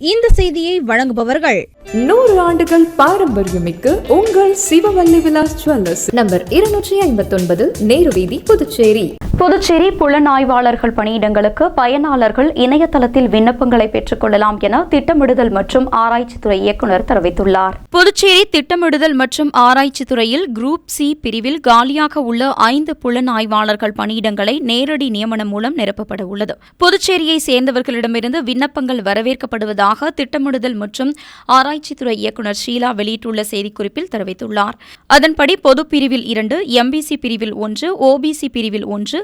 இந்த செய்தியை வழங்குபவர்கள் நூறு ஆண்டுகள் பாரம்பரியமிக்க உங்கள் சிவவல்லி விலாஸ் ஜுவல்லர்ஸ். நம்பர் இருநூற்றி ஐம்பத்தொன்பது நேரு வீதி புதுச்சேரி. புதுச்சேரி புலனாய்வாளர்கள் பணியிடங்களுக்கு பயனாளர்கள் இணையதளத்தில் விண்ணப்பங்களை பெற்றுக்கொள்ளலாம் என திட்டமிடுதல் மற்றும் ஆராய்ச்சித்துறை இயக்குநர் தெரிவித்துள்ளார். புதுச்சேரி திட்டமிடுதல் மற்றும் ஆராய்ச்சி துறையில் குரூப் சி பிரிவில் காலியாக உள்ள ஐந்து புலனாய்வாளர்கள் பணியிடங்களை நேரடி நியமனம் மூலம் நிரப்பப்பட உள்ளது. புதுச்சேரியை சேர்ந்தவர்களிடமிருந்து விண்ணப்பங்கள் வரவேற்கப்படுவதாக திட்டமிடுதல் மற்றும் ஆராய்ச்சித்துறை இயக்குநர் ஷீலா வெளியிட்டுள்ள செய்திக்குறிப்பில் தெரிவித்துள்ளார். அதன்படி பொது பிரிவில் இரண்டு எம்பிசி பிரிவில் ஒன்று ஓபிசி பிரிவில் ஒன்று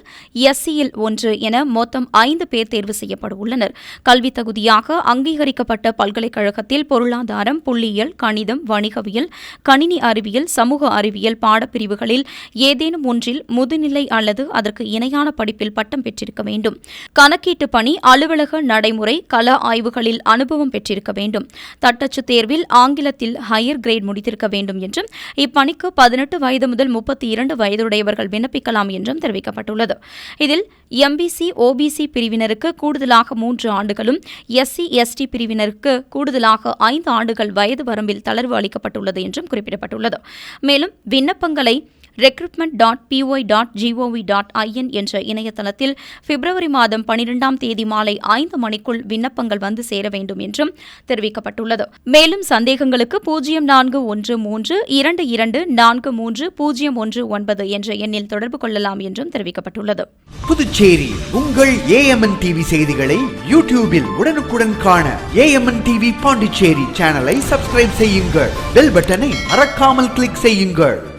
எஸ்சியில் ஒன்று என மொத்தம் ஐந்து பேர் தேர்வு செய்யப்பட உள்ளனர் கல்வி தகுதியாக அங்கீகரிக்கப்பட்ட பல்கலைக்கழகத்தில் பொருளாதாரம் புள்ளியியல் கணிதம் வணிகவியல் கணினி அறிவியல் சமூக அறிவியல் பாடப்பிரிவுகளில் ஏதேனும் ஒன்றில் முதுநிலை அல்லது அதற்கு இணையான படிப்பில் பட்டம் பெற்றிருக்க வேண்டும். கணக்கீட்டு பணி அலுவலக நடைமுறை கல ஆய்வுகளில் அனுபவம் பெற்றிருக்க வேண்டும். தட்டச்சு தேர்வில் ஆங்கிலத்தில் ஹையர் கிரேட் முடித்திருக்க வேண்டும் என்றும் இப்பணிக்கு பதினெட்டு வயது முதல் முப்பத்தி இரண்டு வயதுடையவர்கள் விண்ணப்பிக்கலாம் என்றும் தெரிவிக்கப்பட்டுள்ளது. இதில் எம்பிசி ஓபிசி பிரிவினருக்கு கூடுதலாக மூன்று ஆண்டுகளும் எஸ்சி எஸ்டி பிரிவினருக்கு கூடுதலாக ஐந்து ஆண்டுகள் வயது வரம்பில் தளர்வு அளிக்கப்பட்டுள்ளது என்றும் குறிப்பிடப்பட்டுள்ளது. மேலும் விண்ணப்பங்களை recruitment dot PY dot GOV dot IN என்ற இணையதளத்தில் பிப்ரவரி மாதம் பனிரெண்டாம் தேதி மாலை ஐந்து மணிக்குள் விண்ணப்பங்கள் வந்து சேர வேண்டும் என்றும் தெரிவிக்கப்பட்டுள்ளது. மேலும் சந்தேகங்களுக்கு பூஜ்ஜியம் நான்கு ஒன்று மூன்று இரண்டு இரண்டு நான்கு மூன்று பூஜ்ஜியம் ஒன்று ஒன்பது என்ற எண்ணில் தொடர்பு கொள்ளலாம் என்றும் தெரிவிக்கப்பட்டுள்ளது. புதுச்சேரி உங்கள் ஏஎம்என் டிவி செய்திகளை யூடியூபில் உடனுக்குடன் காண ஏஎம்என் டிவி பாண்டிச்சேரி சேனலை சப்ஸ்கிரைப் செய்யுங்கள். பெல் பட்டனை மறக்காமல் கிளிக் செய்யுங்கள்.